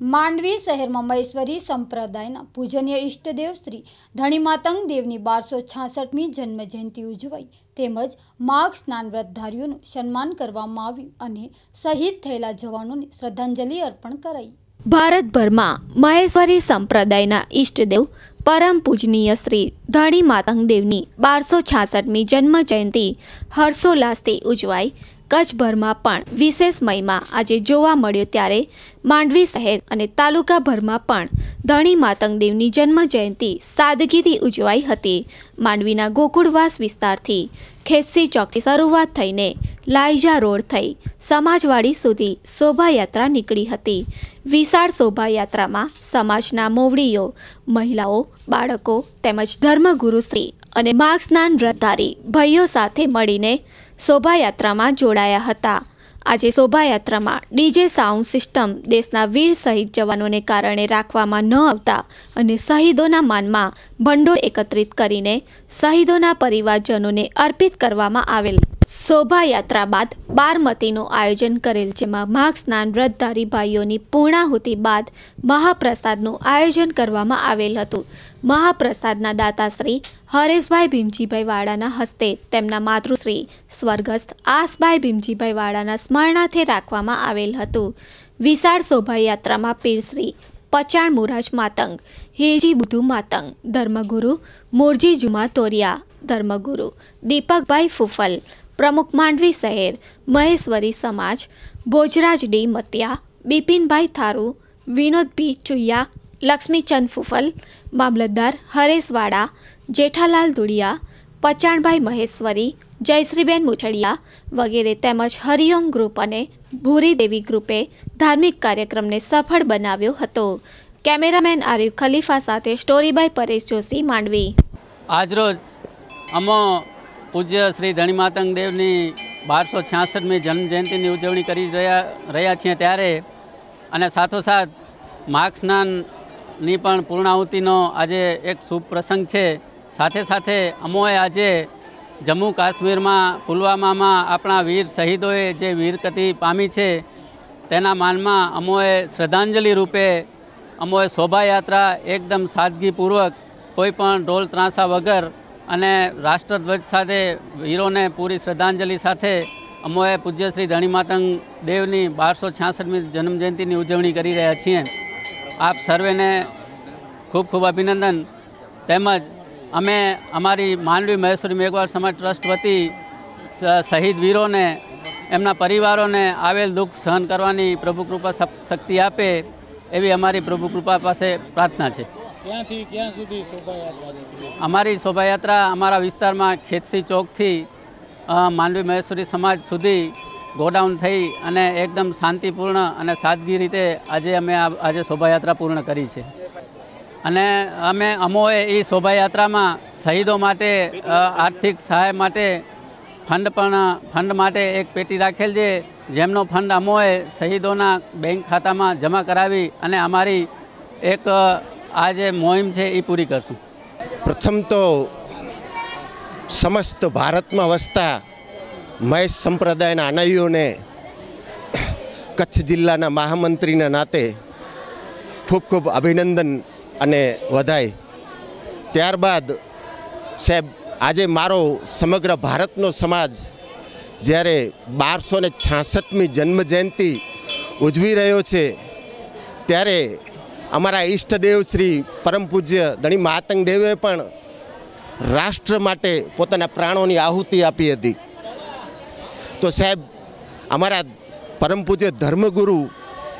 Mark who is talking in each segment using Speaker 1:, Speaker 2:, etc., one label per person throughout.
Speaker 1: માંડવી શહેરમાં મહેશ્વરી સંપ્રદાયના પૂજનીય ઈષ્ટદેવ શ્રી ધણી માતંગ દેવની બારસો છાસઠમી જન્મ જયંતિ ઉજવાઈ. તેમજ માઘ સ્નાન વ્રતધારીઓનું સન્માન કરવામાં આવ્યું અને શહીદ થયેલા જવાનોને શ્રદ્ધાંજલિ અર્પણ કરાઈ.
Speaker 2: ભારતભરમાં મહેશ્વરી સંપ્રદાયના ઈષ્ટદેવ પરમ પૂજનીય શ્રી ધણી માતંગ દેવની બારસો છાસઠમી જન્મ જયંતિ હર્ષોલ્લાસથી ઉજવાઈ કચ્છભરમાં પણ વિશેષ મહિમા આજે જોવા મળ્યો ત્યારે માંડવી શહેર અને તાલુકાભરમાં પણ ધણી માતંગદેવની જન્મ જયંતિ સાદગીથી ઉજવાઈ હતી. માંડવીના ગોકુળવાસ વિસ્તારથી ખેસી ચોકથી શરૂઆત થઈને લાઈજા રોડ થઈ સમાજવાડી સુધી શોભાયાત્રા નીકળી હતી. વિશાળ શોભાયાત્રામાં સમાજના મોવડીઓ, મહિલાઓ, બાળકો તેમજ ધર્મગુરુશ્રી અને માર્ગ સ્નાન વ્રતધારી ભાઈઓ સાથે મળીને શોભાયાત્રામાં જોડાયા હતા. આજે શોભાયાત્રામાં ડીજે સાઉન્ડ સિસ્ટમ દેશના વીર શહીદ જવાનોને કારણે રાખવામાં ન આવતા અને શહીદોના માનમાં ભંડોળ એકત્રિત કરીને શહીદોના પરિવારજનોને અર્પિત કરવામાં આવેલ. શોભાયાત્રા બાદ બારમતીનું આયોજન કરેલ, જેમાં માઘ સ્નાન વ્રતધારી ભાઈઓની પૂર્ણાહુતિ બાદ મહાપ્રસાદનું આયોજન કરવામાં આવેલ હતું. મહાપ્રસાદના દાતાશ્રી હરેશભાઈ ભીમજીભાઈ વાડાના હસ્તે તેમના માતૃશ્રી સ્વર્ગસ્થ આસભાઈ ભીમજીભાઈ વાડાના સ્મરણાર્થે રાખવામાં આવેલ હતું. વિશાળ શોભાયાત્રામાં પીરશ્રી પચાણ મુરાજ માતંગ, હિરજી બુધુ માતંગ, ધર્મગુરુ મોરજી જુમા તોરિયા, ધર્મગુરુ દીપકભાઈ ફુફલ પ્રમુખ માંડવી શહેર, મહેશ્વરી સમાજ, ભોજરાજ ડી મતિયા, બિપિનભાઈ થારુ વિનોદભી ચુયા લક્ષ્મીચંદ ફુફલ, મામલતદાર હરેશવાડા જેઠાલાલ ધુડિયા, પચાણભાઈ મહેશ્વરી, જયશ્રીબેન મુછડિયા વગેરે તેમજ હરિઓમ ગ્રુપ અને ભૂરી દેવી ગ્રુપે ધાર્મિક કાર્યક્રમને સફળ બનાવ્યો હતો. કેમેરામેન આરિફ ખલીફા સાથે સ્ટોરી બાય પરેશ જોશી માંડવી.
Speaker 3: આજરોજ અમો પૂજ્ય શ્રી ધણી માતંગ દેવની બારસો છ્યાસઠમી જન્મજયંતિની ઉજવણી કરી રહ્યા રહ્યા છીએ ત્યારે અને સાથોસાથ માઘ સ્નાનની પણ પૂર્ણાહુતિનો આજે એક શુભ પ્રસંગ છે. સાથે સાથે અમોએ આજે જમ્મુ કાશ્મીરમાં પુલવામામાં આપણા વીર શહીદોએ જે વીરગતિ પામી છે તેના માનમાં અમોએ શ્રદ્ધાંજલિ રૂપે અમોએ શોભાયાત્રા એકદમ સાદગીપૂર્વક કોઈ પણ ઢોલ ત્રાંસા વગર અને રાષ્ટ્રધ્વજ સાથે વીરોને પૂરી શ્રદ્ધાંજલિ સાથે અમોએ પૂજ્ય શ્રી ધણીમાતંગ દેવની બારસો છ્યાસઠમી જન્મજયંતિની ઉજવણી કરી રહ્યા છીએ. આપ સર્વેને ખૂબ ખૂબ અભિનંદન. તેમજ અમે અમારી માંડવી મહેશ્વરી મેઘવાળ સમાજ ટ્રસ્ટ વતી શહીદ વીરોને, એમના પરિવારોને આવેલ દુઃખ સહન કરવાની પ્રભુ કૃપા શક્તિ આપે એવી અમારી પ્રભુ કૃપા પાસે પ્રાર્થના છે. અમારી શોભાયાત્રા અમારા વિસ્તારમાં ખેતસી ચોકથી માંડવી મહેશ્વરી સમાજ સુધી ગોડાઉન થઈ અને એકદમ શાંતિપૂર્ણ અને સાદગી રીતે આજે અમે આજે શોભાયાત્રા પૂર્ણ કરી છે. અને અમે અમોએ એ શોભાયાત્રામાં શહીદો માટે આર્થિક સહાય માટે, ફંડ પણ, ફંડ માટે એક પેટી રાખેલ છે, જેમનો ફંડ અમોએ શહીદોના બેંક ખાતામાં જમા કરાવી અને અમારી એક આ જે મોહિમ છે એ પૂરી કરશું.
Speaker 4: પ્રથમ તો સમસ્ત ભારતમાં વસતા મહેશ સંપ્રદાયના અનાઈઓને કચ્છ જિલ્લાના મહામંત્રીના નાતે ખૂબ ખૂબ અભિનંદન અને વધાય. ત્યારબાદ સાહેબ, આજે મારો સમગ્ર ભારતનો સમાજ જ્યારે બારસો ને છાસઠમી જન્મજયંતિ ઉજવી રહ્યો છે, ત્યારે અમારા ઈષ્ટદેવ શ્રી પરમ પૂજ્ય ધણી માતંગ દેવે પણ રાષ્ટ્ર માટે પોતાના પ્રાણોની આહુતિ આપી હતી. તો સાહેબ, અમારા પરમ પૂજ્ય ધર્મગુરુ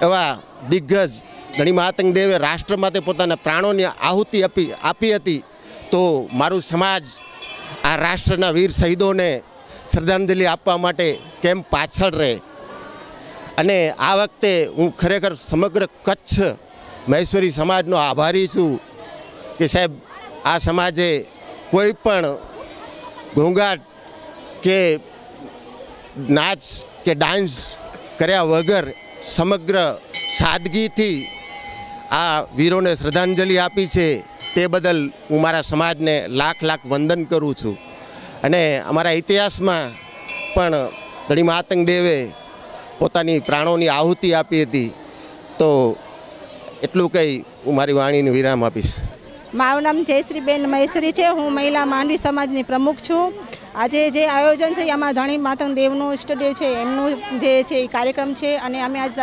Speaker 4: એવા દિગ્ગજ ધણી મહાતંગ દેવે રાષ્ટ્ર માટે પોતાના પ્રાણોની આહુતિ આપી આપી હતી. તો મારું સમાજ આ રાષ્ટ્રના વીર શહીદોને શ્રદ્ધાંજલિ આપવા માટે કેમ પાછળ રહે? અને આ વખતે હું ખરેખર સમગ્ર કચ્છ મહેશ્વરી સમાજનો આભારી છું કે સાહેબ, આ સમાજે કોઈ પણ ઘોંઘાટ કે નાચ કે ડાન્સ કર્યા વગર સમગ્ર સાદગીથી આ વીરોને શ્રદ્ધાંજલિ આપી છે, તે બદલ હું મારા સમાજને લાખ લાખ વંદન કરું છું. અને અમારા ઇતિહાસમાં પણ ઘણી માતંગ દેવે પોતાની પ્રાણોની આહુતિ આપી હતી. તો એટલું કહી હું મારી વાણીને વિરામ આપીશ.
Speaker 5: મારું નામ જયશ્રીબેન મહેશ્વરી છે. હું મહિલા માંડવી સમાજની પ્રમુખ છું. આજે જે આયોજન છે એમાં ધણી માતંગ દેવનું ઇષ્ટદેવ છે. એમનું જે છે, એ કાર્યક્રમ છે. અને અમે આજ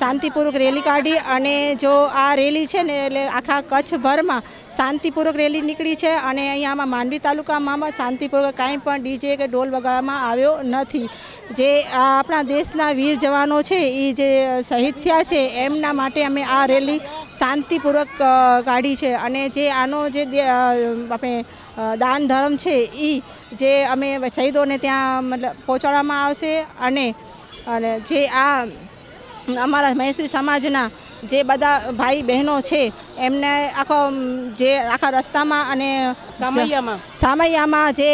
Speaker 5: શાંતિપૂર્વક રેલી કાઢી અને જો આ રેલી છે ને, એટલે આખા કચ્છભરમાં શાંતિપૂર્વક રેલી નીકળી છે અને અહીંયામાં માંડવી તાલુકામાં શાંતિપૂર્વક કાંઈ પણ ડીજે કે ઢોલ વગાડવામાં આવ્યો નથી. જે આપણા દેશના વીર જવાનો છે એ જે શહીદ થયા છે, એમના માટે અમે આ રેલી શાંતિપૂર્વક કાઢી છે. અને જે આનો જે આપણે દાન ધર્મ છે એ જે અમે શહીદોને ત્યાં મતલબ પહોંચાડવામાં આવશે. અને અને જે આ અમારા મહેશ્રી સમાજના જે બધા ભાઈ બહેનો છે એમને આખો જે આખા રસ્તામાં અને
Speaker 6: સામૈયામાં.
Speaker 5: સામૈયામાં જે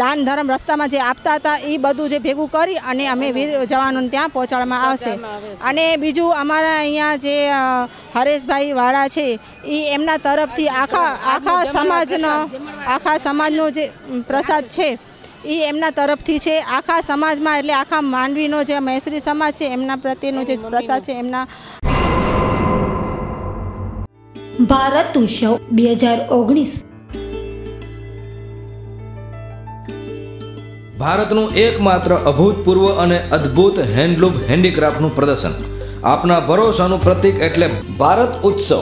Speaker 5: દાન ધર્મ રસ્તામાં જે આપતા હતા એ બધું જે ભેગું કરી અને અમે વીર જવાનોને ત્યાં પહોંચાડવામાં આવશે. અને બીજું અમારા અહીંયા જે હરેશભાઈ વાળા છે એ એમના તરફથી આખા આખા સમાજનો આખા સમાજનો જે પ્રસાદ છે એ એમના તરફથી છે. આખા સમાજમાં એટલે આખા માંડવીનો જે મૈસુરી સમાજ છે એમના પ્રત્યેનો જે પ્રસાદ છે એમના
Speaker 1: ભારત ઉત્સવ બે હજાર ઓગણીસ.
Speaker 7: ભારતનું એકમાત્ર અભૂતપૂર્વ અને અદ્ભુત હેન્ડલૂમ હેન્ડીક્રાફ્ટનું પ્રદર્શન. આપના ભરોસાનું પ્રતીક એટલે ભારત ઉત્સવ.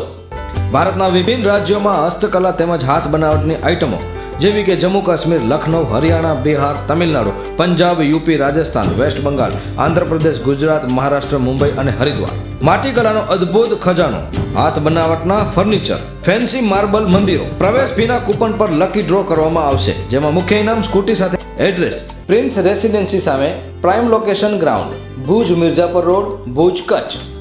Speaker 7: ભારતના વિભિન્ન રાજ્યોમાં હસ્તકલા તેમજ હાથ બનાવટની આઇટમો, જેવી કે જમ્મુ કાશ્મીર, લખનૌ, હરિયાણા, બિહાર, તમિલનાડુ, પંજાબ, યુપી, રાજસ્થાન, વેસ્ટ બંગાળ, આંધ્રપ્રદેશ, ગુજરાત, મહારાષ્ટ્ર, મુંબઈ અને હરિદ્વાર. માટીકલાનો અદ્ભુત ખજાનો હાથ બનાવટના ફર્નિચર ફેન્સી માર્બલ મંદિરો, પ્રવેશ ફીના કૂપન પર લકી ડ્રો કરવામાં આવશે, જેમાં મુખ્ય ઇનામ સ્કૂટી સાથે એડ્રેસ પ્રિન્સ રેસિડેન્સી સામે prime location ground Bhuj Mirzapar road, Bhuj Kutch.